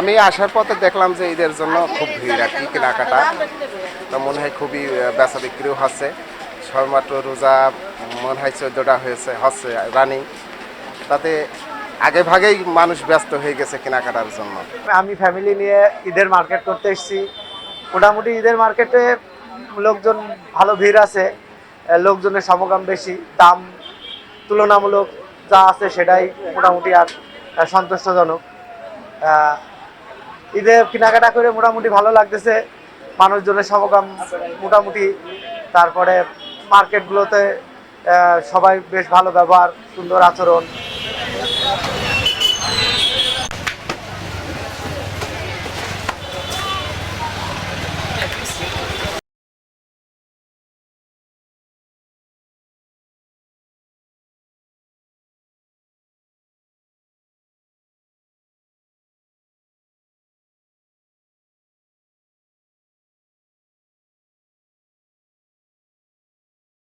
আমি আসার পথে দেখলাম যে ঈদের জন্য খুব ভিড় আর কি, কেনাকাটা। তো মনে হয় খুবই বেচা বিক্রিও হচ্ছে। সবেমাত্র রোজা, মনে হয় চোদ্দোটা হয়েছে, হচ্ছে রানিং তাতে আগে ভাগেই মানুষ ব্যস্ত হয়ে গেছে কেনাকাটার জন্য। আমি ফ্যামিলি নিয়ে ঈদের মার্কেট করতে এসেছি। মোটামুটি ঈদের মার্কেটে লোকজন ভালো ভিড় আছে লোকজনের সমাগম বেশি, দাম তুলনামূলক যা আছে সেটাই মোটামুটি আর সন্তুষ্টজনক। ঈদে কেনাকাটা করে মোটামুটি ভালো লাগতেছে। মানুষজনের সমাগম মোটামুটি। তারপরে মার্কেটগুলোতে সবাই বেশ ভালো ব্যবহার, সুন্দর আচরণ।